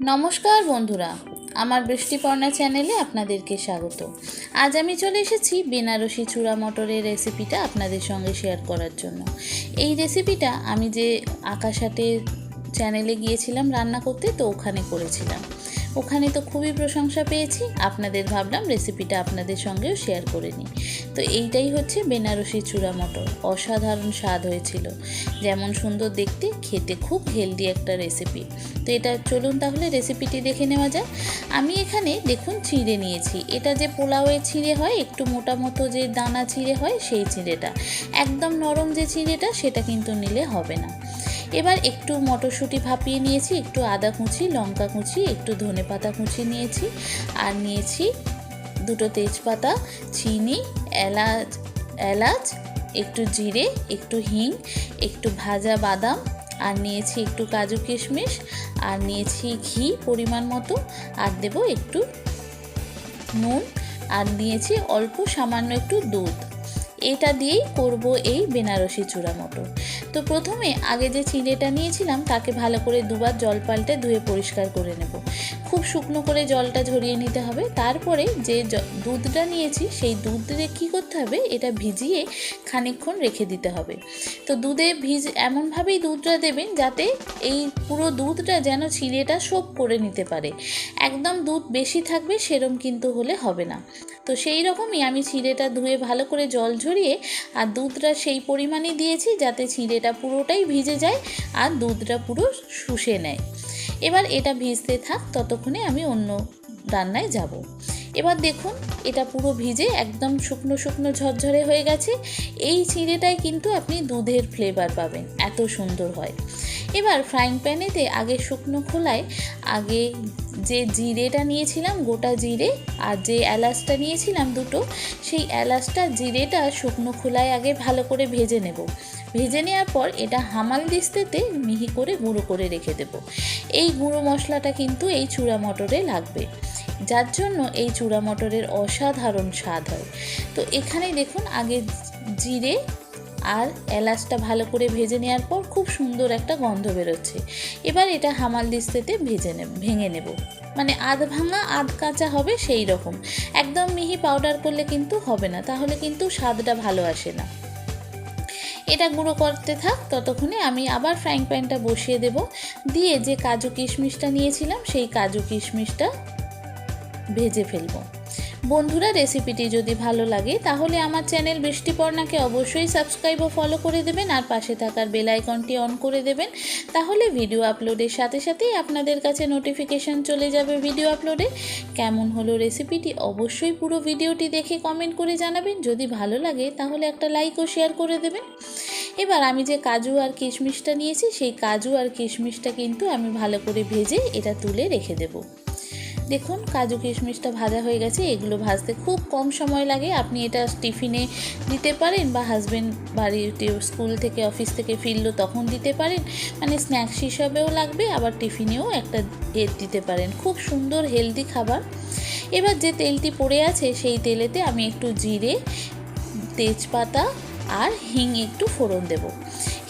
নমস্কার বন্ধুরা, আমার বৃষ্টিপর্ণা চ্যানেলে আপনাদেরকে স্বাগত। আজ আমি চলে এসেছি বেনারসি চূড়া মটরের রেসিপিটা আপনাদের সঙ্গে শেয়ার করার জন্য। এই রেসিপিটা আমি যে আকাশাটে চ্যানেলে গিয়েছিলাম রান্না করতে, তো ওখানে করেছিলাম। ওখানে তো খুবই প্রশংসা পেয়েছি। আপনাদের ভাবলাম রেসিপিটা আপনাদের সঙ্গেও শেয়ার করে নিই। তো এইটাই হচ্ছে বেনারসি চূড়া মটর। অসাধারণ স্বাদ হয়েছিল। যেমন সুন্দর দেখতে, খেতে খুব হেলদি একটা রেসিপি তো এটা চলুন তাহলে রেসিপিটি দেখে নেওয়া যাক। আমি এখানে দেখুন চিঁড়ে নিয়েছি। এটা যে পোলাওয়ে চিঁড়ে হয়, একটু মোটা মতো যে দানা চিঁড়ে হয়, সেই চিঁড়েটা। একদম নরম যে চিঁড়েটা, সেটা কিন্তু নিলে হবে না। এবার একটু মটরশুঁটি ভাপিয়ে নিয়েছি, একটু আদা কুচি, লঙ্কা কুচি, একটু ধনে পাতা কুচি নিয়েছি আর নিয়েছি দুটো তেজপাতা, চিনি, এলাচ এলাচ, একটু জিরে, একটু হিং, একটু ভাজা বাদাম আর নিয়েছি একটু কাজু কিশমিশ আর নিয়েছি ঘি পরিমাণ মতো আর দেব একটু নুন আর নিয়েছি অল্প সামান্য একটু দুধ। এটা দিয়েই করব এই বেনারসি চূড়া মটর তো প্রথমে আগে যে চিঁড়েটা নিয়েছিলাম, তাকে ভালো করে দুবার জল পাল্টে ধুয়ে পরিষ্কার করে নেব। খুব শুকনো করে জলটা ঝরিয়ে নিতে হবে। তারপরে যে দুধটা নিয়েছি, সেই দুধ দিয়ে কী করতে হবে? এটা ভিজিয়ে খানিকক্ষণ রেখে দিতে হবে। তো দুধে ভিজ, এমনভাবেই দুধটা দেবেন যাতে এই পুরো দুধটা যেন চিড়েটা সোপ করে নিতে পারে। একদম দুধ বেশি থাকবে, সেরম কিন্তু হলে হবে না। তো সেই রকমই আমি চিড়েটা ধুয়ে ভালো করে জল ঝরিয়ে আর দুধটা সেই পরিমাণে দিয়েছি যাতে চিড়েটা পুরোটাই ভিজে যায় আর দুধটা পুরো শুষে নেয়। এবার এটা ভিজতে থাক, ততক্ষণে আমি অন্য রান্নায় যাব। এবার দেখুন, এটা পুরো ভিজে একদম শুকনো শুকনো ঝরঝরে হয়ে গেছে। এই চিঁড়েটাই কিন্তু আপনি দুধের ফ্লেভার পাবেন, এত সুন্দর হয়। এবার ফ্রাইং প্যানেতে আগে শুকনো খোলায় আগে যে জিরেটা নিয়েছিলাম, গোটা জিরে আর যে এলাচটা নিয়েছিলাম দুটো, সেই এলাচটা জিরেটা শুকনো খোলায় আগে ভালো করে ভেজে নেব। ভেজে নেওয়ার পর এটা হামাল দিস্তেতে মিহি করে গুঁড়ো করে রেখে দেব। এই গুঁড়ো মশলাটা কিন্তু এই চূড়া মটরে লাগবে। যার জন্য এই চূড়া মটরের অসাধারণ স্বাদ হয়। তো এখানে দেখুন, আগে জিরে আর এলাচটা ভালো করে ভেজে নেওয়ার পর খুব সুন্দর একটা গন্ধ বেরোচ্ছে। এবার এটা হামাল দিস্তেতে ভেজে নেব, ভেঙে নেব। মানে আধ ভাঙা, আধ কাঁচা হবে সেই রকম। একদম মিহি পাউডার করলে কিন্তু হবে না, তাহলে কিন্তু স্বাদটা ভালো আসে না। এটা গুঁড়ো করতে থাক, ততক্ষণে আমি আবার ফ্রাইং প্যানটা বসিয়ে দেব। দিয়ে যে কাজু কিশমিশটা নিয়েছিলাম, সেই কাজু কিশমিশটা ভেজে ফেলব। বন্ধুরা রেসিপিটি যদি ভালো লাগে, তাহলে আমার চ্যানেল বৃষ্টিপর্ণাকে অবশ্যই সাবস্ক্রাইব ও ফলো করে দেবেন আর পাশে থাকার বেল আইকনটি অন করে দেবেন। তাহলে ভিডিও আপলোডের সাথে সাথেই আপনাদের কাছে নোটিফিকেশান চলে যাবে ভিডিও আপলোডে। কেমন হলো রেসিপিটি অবশ্যই পুরো ভিডিওটি দেখে কমেন্ট করে জানাবেন। যদি ভালো লাগে, তাহলে একটা লাইক ও শেয়ার করে দেবেন। এবার আমি যে কাজু আর কিশমিশটা নিয়েছি, সেই কাজু আর কিশমিশটা কিন্তু আমি ভালো করে ভেজে এটা তুলে রেখে দেবো। দেখুন, কাজু কিশমিশটা ভাজা হয়ে গেছে, এগুলো ভাজতে খুব কম সময় লাগে। আপনি এটা টিফিনে দিতে পারেন বা হাজব্যান্ড বাড়িতে স্কুল থেকে অফিস থেকে ফিরলো তখন দিতে পারেন। মানে স্ন্যাক্স হিসাবেও লাগবে, আবার টিফিনেও একটা এর দিতে পারেন। খুব সুন্দর হেলদি খাবার। এবার যে তেলটি পড়ে আছে, সেই তেলেতে আমি একটু জিরে, তেজপাতা আর হিং একটু ফোড়ন দেব।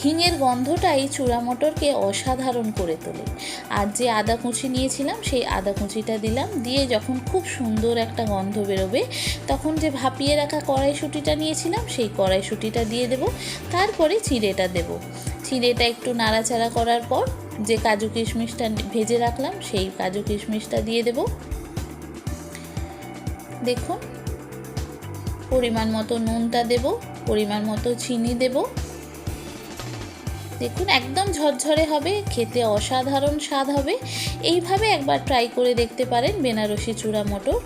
হিঙের গন্ধটাই চূড়া মটরকে অসাধারণ করে তোলে। আর যে আদা কুচি নিয়েছিলাম, সেই আদা কুচিটা দিলাম। দিয়ে যখন খুব সুন্দর একটা গন্ধ বেরোবে, তখন যে ভাপিয়ে রাখা কড়াইশুঁটিটা নিয়েছিলাম, সেই কড়াইশুঁটিটা দিয়ে দেব। তারপরে চিড়েটা দেব। চিড়েটা একটু নাড়াচাড়া করার পর যে কাজু কিশমিশটা ভেজে রাখলাম, সেই কাজু কিশমিশটা দিয়ে দেব। দেখুন পরিমাণ মতো নুনটা দেব, পরিমাণ মতো চিনি দেবো। দেখুন, একদম ঝরঝরে হবে, খেতে অসাধারণ স্বাদ হবে। এইভাবে একবার ট্রাই করে দেখতে পারেন বেনারসি চূড়া মটর।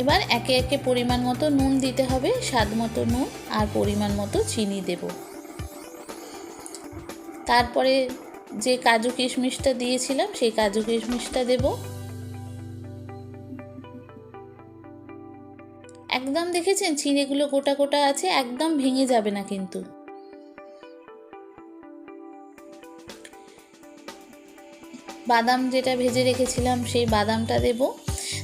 এবার একে একে পরিমাণ মতো নুন দিতে হবে, স্বাদ মতো নুন আর পরিমাণ মতো চিনি দেব। তারপরে যে কাজু কিশমিশটা দিয়েছিলাম, সেই কাজু কিশমিশটা দেবো। একদম দেখেছেন? চিড়েগুলো গোটা গোটা আছে, একদম ভেঙে যাবে না কিন্তু। বাদাম যেটা ভেজে রেখেছিলাম, সেই বাদামটা দেব।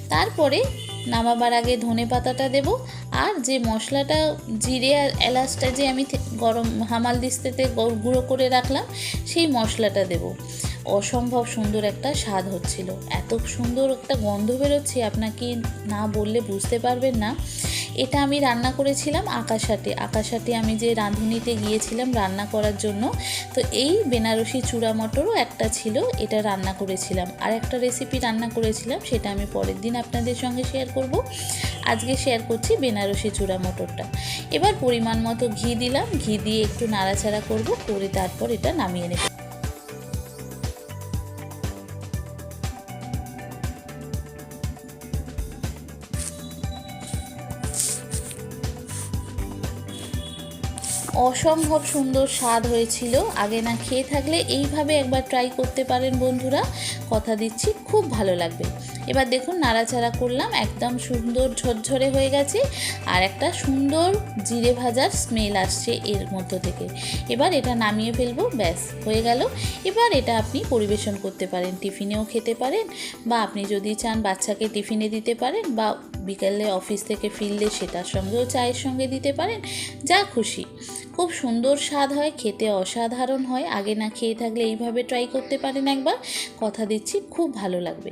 তারপরে নামাবার আগে ধনে পাতাটা দেব। আর যে মশলাটা, জিরে আর এলাচটা যে আমি গরম হামাল দিস্তেতে গুঁড়ো করে রাখলাম, সেই মশলাটা দেব। অসম্ভব সুন্দর একটা স্বাদ হচ্ছিল। এত সুন্দর একটা গন্ধ বেরোচ্ছে, আপনাকে না বললে বুঝতে পারবেন না। এটা আমি রান্না করেছিলাম আকাশাটে আকাশাটে আমি যে রাঁধুনিতে গিয়েছিলাম রান্না করার জন্য, তো এই বেনারসি চূড়া মটরও একটা ছিল, এটা রান্না করেছিলাম। আর একটা রেসিপি রান্না করেছিলাম, সেটা আমি পরের দিন আপনাদের সঙ্গে শেয়ার করব। আজকে শেয়ার করছি বেনারসি চূড়া মটরটা। এবার পরিমাণ মতো ঘি দিলাম, ঘি দিয়ে একটু নাড়াচাড়া করব, করে তারপর এটা নামিয়ে নেব। অসম্ভব সুন্দর স্বাদ হয়েছিল। আগে না খেয়ে থাকলে এইভাবে একবার ট্রাই করতে পারেন বন্ধুরা। কথা দিচ্ছি, খুব ভালো লাগবে। এবার দেখুন নাড়াচাড়া করলাম, একদম সুন্দর ঝরঝরে হয়ে গেছে আর একটা সুন্দর জিরে ভাজার স্মেল আসছে এর মধ্য থেকে। এবার এটা নামিয়ে ফেলব, ব্যাস, হয়ে গেল। এবার এটা আপনি পরিবেশন করতে পারেন, টিফিনেও খেতে পারেন বা আপনি যদি চান বাচ্চাকে টিফিনে দিতে পারেন বা বিকেলে অফিস থেকে ফিরলে সেটার সঙ্গেও চায়ের সঙ্গে দিতে পারেন, যা খুশি। খুব সুন্দর স্বাদ হয়, খেতে অসাধারণ হয়। আগে না খেয়ে থাকলে এইভাবে ট্রাই করতে পারেন একবার। কথা দিচ্ছি, খুব ভালো লাগবে।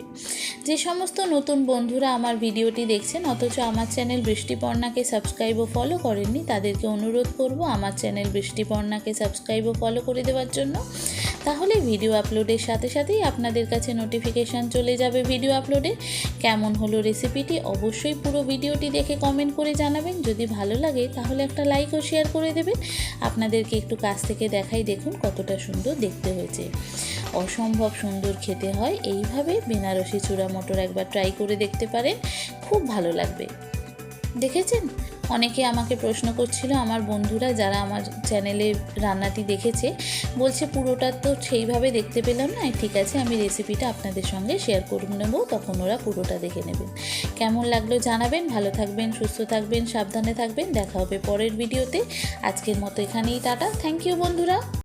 যে সমস্ত নতুন বন্ধুরা আমার ভিডিওটি দেখছেন, অথচ আমার চ্যানেল বৃষ্টিপর্ণাকে সাবস্ক্রাইব ও ফলো করেননি, তাদেরকে অনুরোধ করব আমার চ্যানেল বৃষ্টিপর্ণাকে সাবস্ক্রাইব ও ফলো করে দেওয়ার জন্য। তাহলে ভিডিও আপলোডের সাথে সাথেই আপনাদের কাছে নোটিফিকেশান চলে যাবে ভিডিও আপলোডে কেমন হলো রেসিপিটি অবশ্যই পুরো ভিডিওটি দেখে কমেন্ট করে জানাবেন। যদি ভালো লাগে তাহলে একটা লাইক ও শেয়ার করে দেবেন। আপনাদেরকে একটু কাছ থেকে দেখাই দেখুন কতটা সুন্দর দেখতে হয়েছে। অসম্ভব সুন্দর খেতে হয়। এইভাবে বেনারসি চূড়া মটর একবার ট্রাই করে দেখতে পারেন। খুব ভালো লাগবে। দেখেছেন? অনেকে আমাকে প্রশ্ন করছিল, আমার বন্ধুরা যারা আমার চ্যানেলে রান্নাটি দেখেছে, বলছে পুরোটা তো সেইভাবে দেখতে পেলাম না, ঠিক আছে, আমি রেসিপিটা আপনাদের সঙ্গে শেয়ার করে নেব, তখন ওরা পুরোটা দেখে নেবেন। কেমন লাগল জানাবেন, ভালো থাকবেন, সুস্থ থাকবেন, সাবধানে থাকবেন, দেখা হবে পরের ভিডিওতে আজকের মতো এখানেই, টাটা থ্যাংক ইউ বন্ধুরা।